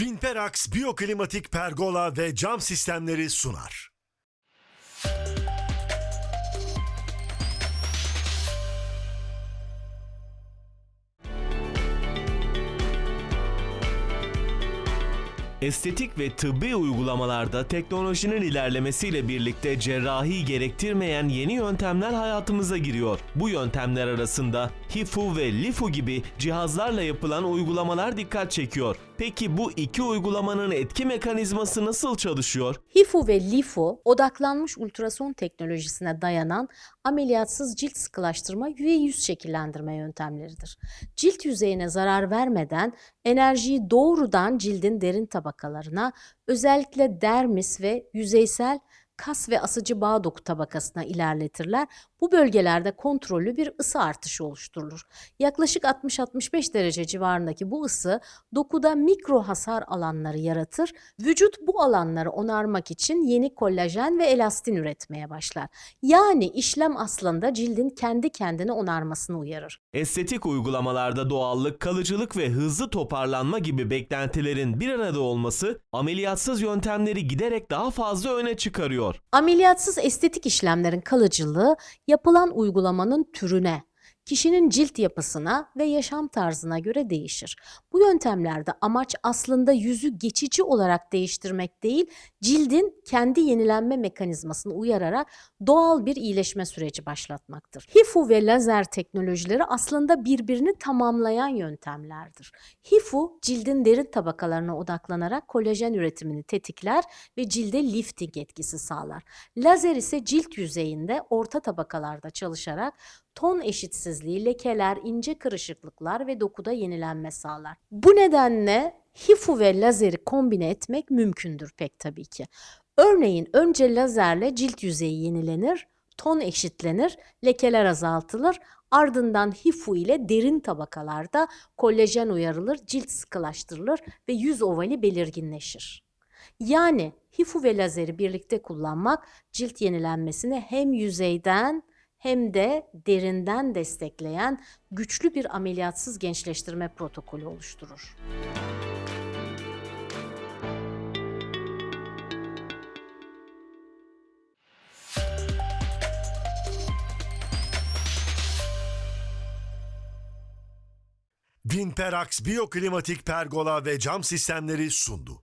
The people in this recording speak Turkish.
Vinperax Biyoklimatik Pergola ve Cam Sistemleri sunar. Estetik ve tıbbi uygulamalarda teknolojinin ilerlemesiyle birlikte cerrahi gerektirmeyen yeni yöntemler hayatımıza giriyor. Bu yöntemler arasında HIFU ve LIFU gibi cihazlarla yapılan uygulamalar dikkat çekiyor. Peki bu iki uygulamanın etki mekanizması nasıl çalışıyor? HIFU ve LIFU odaklanmış ultrason teknolojisine dayanan ameliyatsız cilt sıkılaştırma ve yüz şekillendirme yöntemleridir. Cilt yüzeyine zarar vermeden enerjiyi doğrudan cildin derin tabakalarına, özellikle dermis ve yüzeysel kas ve asıcı bağ doku tabakasına ilerletirler. Bu bölgelerde kontrollü bir ısı artışı oluşturulur. Yaklaşık 60-65 derece civarındaki bu ısı dokuda mikro hasar alanları yaratır. Vücut bu alanları onarmak için yeni kollajen ve elastin üretmeye başlar. Yani işlem aslında cildin kendi kendine onarmasını uyarır. Estetik uygulamalarda doğallık, kalıcılık ve hızlı toparlanma gibi beklentilerin bir arada olması ameliyatsız yöntemleri giderek daha fazla öne çıkarıyor. Ameliyatsız estetik işlemlerin kalıcılığı yapılan uygulamanın türüne, kişinin cilt yapısına ve yaşam tarzına göre değişir. Bu yöntemlerde amaç aslında yüzü geçici olarak değiştirmek değil, cildin kendi yenilenme mekanizmasını uyararak doğal bir iyileşme süreci başlatmaktır. HIFU ve lazer teknolojileri aslında birbirini tamamlayan yöntemlerdir. HIFU cildin derin tabakalarına odaklanarak kolajen üretimini tetikler ve cilde lifting etkisi sağlar. Lazer ise cilt yüzeyinde orta tabakalarda çalışarak ton eşitsizliği, lekeler, ince kırışıklıklar ve dokuda yenilenme sağlar. Bu nedenle HIFU ve lazeri kombine etmek mümkündür pek tabii ki. Örneğin önce lazerle cilt yüzeyi yenilenir, ton eşitlenir, lekeler azaltılır. Ardından HIFU ile derin tabakalarda kollajen uyarılır, cilt sıkılaştırılır ve yüz ovali belirginleşir. Yani HIFU ve lazeri birlikte kullanmak cilt yenilenmesini hem yüzeyden hem de derinden destekleyen güçlü bir ameliyatsız gençleştirme protokolü oluşturur. Vinperax Biyoklimatik Pergola ve Cam Sistemleri sundu.